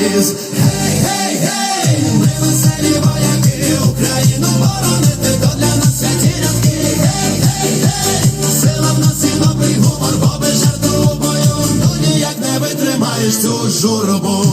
девіз. Гей, гей, гей, ми веселі вояки, Україну боронити, то для нас святі рядки. Гей, гей, гей, сила в нас і добрий гумор, бо без жарту у бою, ну ніяк не витримаєш цю журбу.